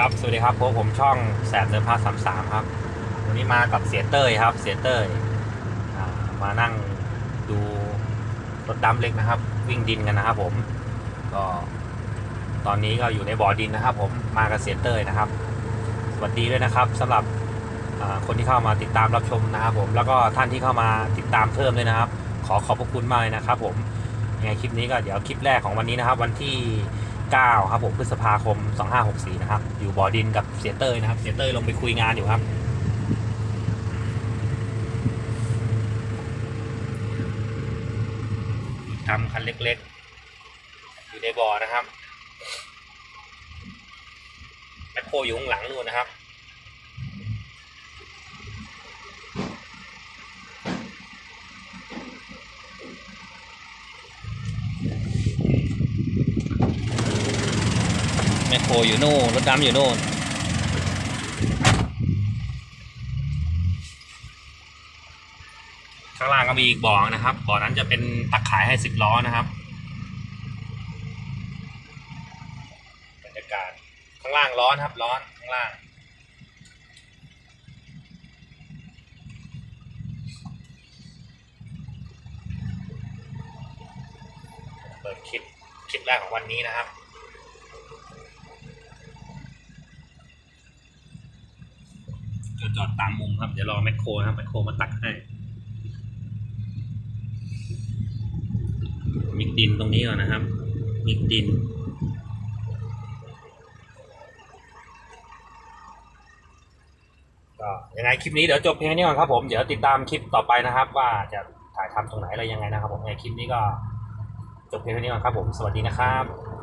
ครับ สวัสดีครับพบผมช่องแสบเดินพาสามสามครับ วันนี้มากับเสียเต้ยครับ เสียเต้ยมานั่งดูรถดำเล็กนะครับ วิ่งดินกันนะครับผม ก็ตอนนี้ก็อยู่ในบ่อดินนะครับ ผมมากับเสียเต้ยนะครับ สวัสดีด้วยนะครับสำหรับคนที่เข้ามาติดตามรับชมนะครับ ผมแล้วก็ท่านที่เข้ามาติดตามเพิ่มด้วยนะครับ ขอขอบพระคุณมากเลยนะครับ ผมยังไงคลิปนี้ก็เดี๋ยวคลิปแรกของวันนี้นะครับ วันที่ 9 ครับผมพฤษภาคม 2564 นะครับ อยู่บ่อดินกับเสียเตยนะครับ เสียเตยลงไปคุยงานอยู่ครับทำคันเล็กๆ อยู่ในบ่อนะครับแมคโครอยู่ข้างหลังนู่นนะครับ คโครอยู่โน่นรถดำอยู่โน่นข้างล่างก็มีอีกบ่อนะครับ บ่อนั้นจะเป็นตักขายให้สิบล้อนะครับบรรยากาศข้างล่างร้อนครับร้อนข้างล่างเปิดคลิปคลิปแรกของวันนี้นะครับ ก็จอดตามมุมครับ เดี๋ยวรอแมคโครครับแมคโครมาตักให้ มิกดินตรงนี้ก่อนนะครับ มิกดินก็ยังไงคลิปนี้เดี๋ยวจบเพียงนี้ก่อนครับผม เดี๋ยวติดตามคลิปต่อไปนะครับ ว่าจะถ่ายทำตรงไหนอะไรยังไงนะครับผมในคลิปนี้ก็จบเพียงเท่านี้ก่อนครับผม สวัสดีนะครับ